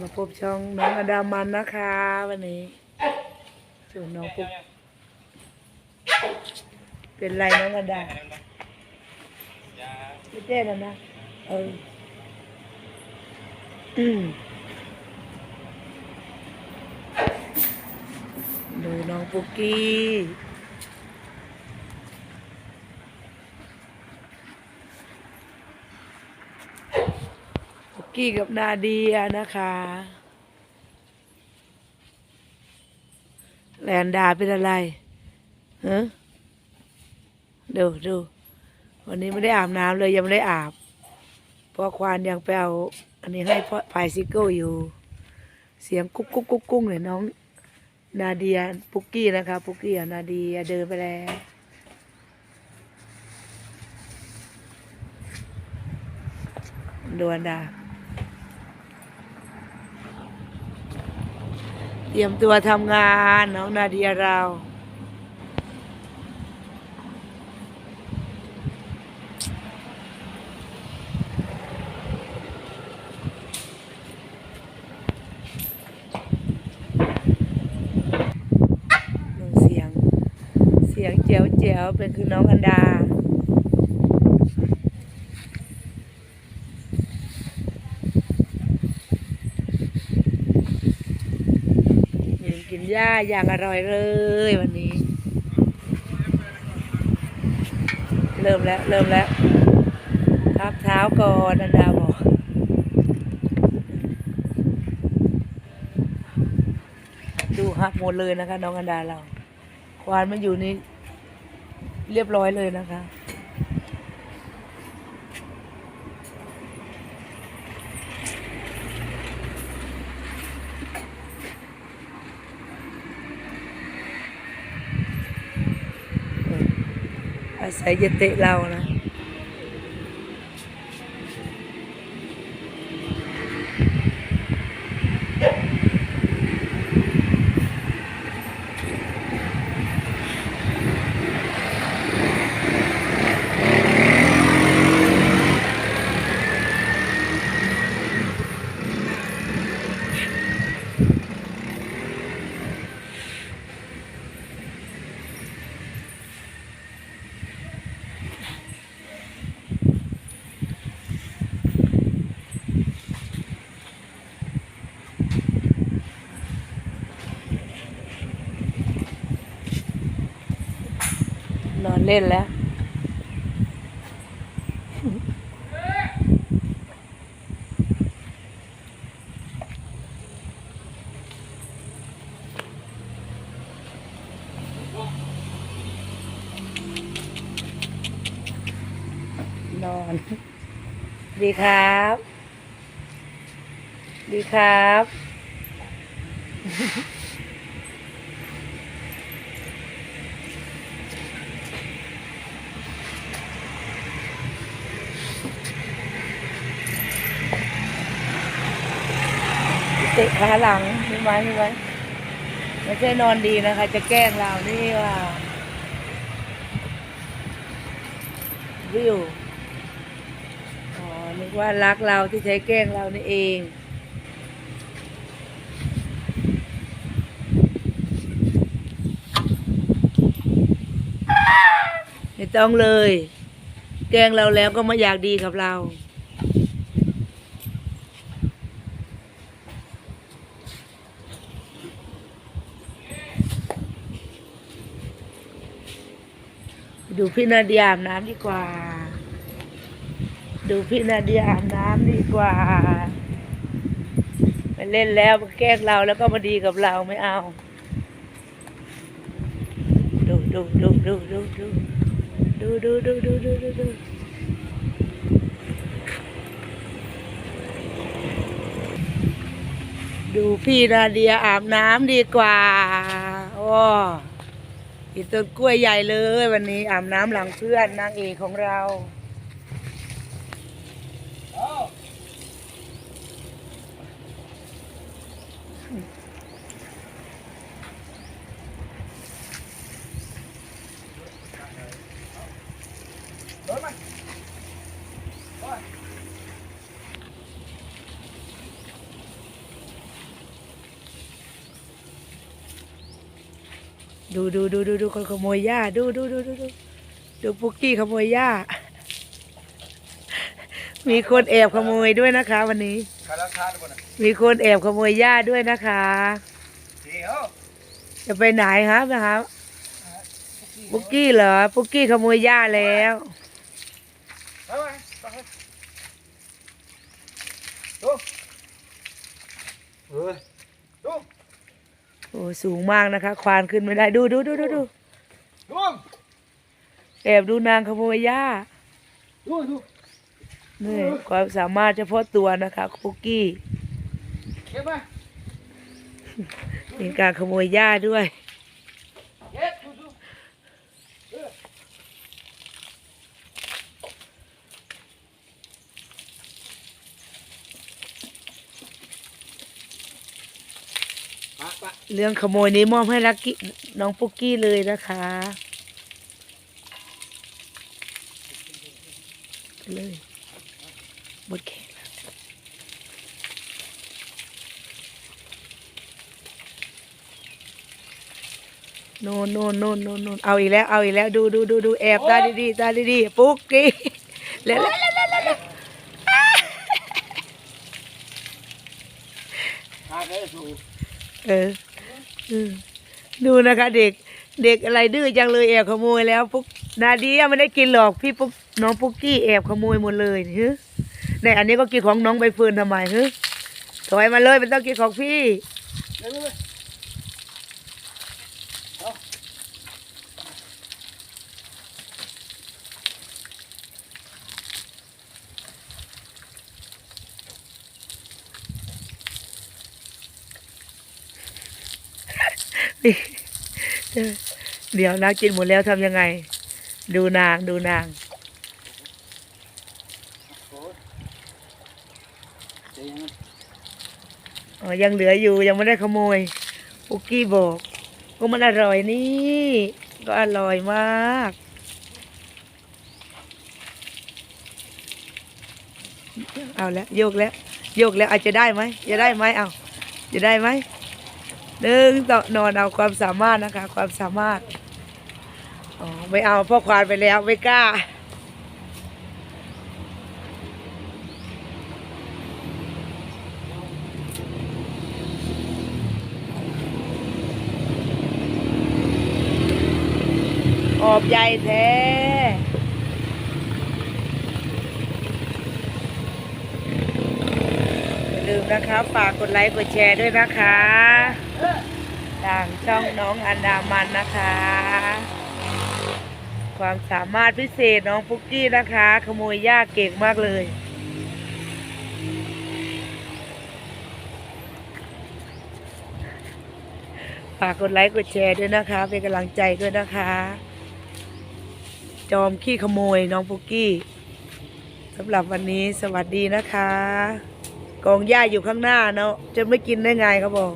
มาพบช่องน้องอดามันนะคะ วันนี้ส่วนน้องปุ๊กเป็นไรน้องอดาไม่เจ๊แล้วนะเออดูน้องปุกกี้ กกี้กับนาเดียนะคะ แลนดาเป็นอะไรฮะดูดูวันนี้ไม่ได้อาบน้ำเลยยังไม่ได้อาบเพราะควานยังไปเอาอันนี้ให้พ่อพายซิโก้อยู่ เสียงกุ๊กกุ๊กกุ๊กกุ๊กเลยน้อง นาเดียปุกกี้นะคะปุกกี้นาเดียเดินไปแล้วดวนดา เตรียมตัวทำงานน้องนาเดียเราหนึ่งเสียงเสียงเจียวเจียวเป็นคือน้องอันดา ยืนกิน หญ้าอย่างอร่อยเลยวันนี้ เริ่มแล้ว เริ่มแล้วพับเท้าก่อนอันดาบอกดูหักหมดเลยนะคะ น้องอันดาเรา ควานมาอยู่นี่เรียบร้อยเลยนะคะ sẽ dịch tị lâu. này นอนเล่นแล้ว นอน ดีครับ ดีครับ ตะขาหลังใช่ไหมใช่ไหมไม่ใช่นอนดีนะคะ จะแกล้งเรานี่ว่าวิวอ๋อนึกว่ารักเราที่ใช้แกล้งเรานี่เองไม่ต้องเลย แกล้งเราแล้วก็ไม่อยากดีกับเรา ดูพี่นาเดียอาบน้ำดีกว่า ดูพี่นาเดียอาบน้ำดีกว่าไปเล่นแล้วมาแกล้งเราแล้วก็มาดีกับเราไม่เอา ดูดูดูดูดูดูดูดูดูดูดูดูดูดูพี่นาเดียอาบน้ำดีกว่า โอ้ อีต้นกล้วยใหญ่เลย วันนี้อาบน้ำหลังเพื่อนนางเอกของเรา ดูดูดูดูดูคนขโมยหญ้าดูดูดูดูดูดูปุกกี้ขโมยหญ้า มีคนแอบขโมยด้วยนะคะ วันนี้คาราคาด้วยนะมีคนแอบขโมยหญ้าด้วยนะคะเดี๋ยวจะไปไหนครับนะครับปุกกี้เหรอปุกกี้ขโมยหญ้าแล้วไปไปไปดูเฮ้ยดู โอ้สูงมากนะคะ ควานขึ้นไม่ได้ดูดูดูดูดูดูแอบดูนางขโมยหญ้าดูดูนี่ความสามารถเฉพาะตัวนะคะปุกกี้เก็บไปมีการขโมยหญ้าด้วย เก็บดูดู ปะปะ เรื่องขโมยนี้มอบให้ลักกี้น้องปุกกี้เลยนะคะไปเลยหมดแขกแล้วโน่นโน่นโน่นโน่นโน่นเอาอีกแล้วเอาอีกแล้วดูดูดูดูแอบตาดีๆตาดีๆปุกกี้เร็วเร็ว เร็วเร็วเร็วหาได้สูเออดูนะคะ เด็ก เด็กอะไรดื้อจังเลยแอบขโมยแล้วปุ๊กนาดีไม่ได้กินหรอกพี่ปุ๊กน้องปุ๊กกี้แอบขโมยหมดเลยเฮึในอันนี้ก็กินของน้องใบเฟิร์นทำไมเฮึถอยมาเลยไม่ต้องกินของพี่ เดี๋ยวนะกินหมดแล้วทำยังไง ดูนางดูนางอ๋อยังเหลืออยู่ยังไม่ได้ขโมยปุกกี้บอกก็มันอร่อยนี่ ก็อร่อยมาก เอาแล้วโยกแล้วโยกแล้วอาจจะได้ไหมจะได้ไหมเอาจะได้ไหม หนึ่งต่อนอนเอาความสามารถนะคะ ความสามารถอ๋อไม่เอาพ่อควานไปแล้วไม่กล้าออบใหญ่แท่ลืมนะคะ ฝากกดไลค์ กดแชร์ด้วยนะคะ ทางช่องน้องอันดามันนะคะ ความสามารถพิเศษน้องปุกกี้นะคะ ขโมยหญ้าเก่งมากเลยฝากกดไลค์กดแชร์ด้วยนะคะ เป็นกำลังใจด้วยนะคะ จอมขี้ขโมยน้องปุกกี้สำหรับวันนี้สวัสดีนะคะ กองหญ้าอยู่ข้างหน้าเนาะจะไม่กินได้ไงเขาบอก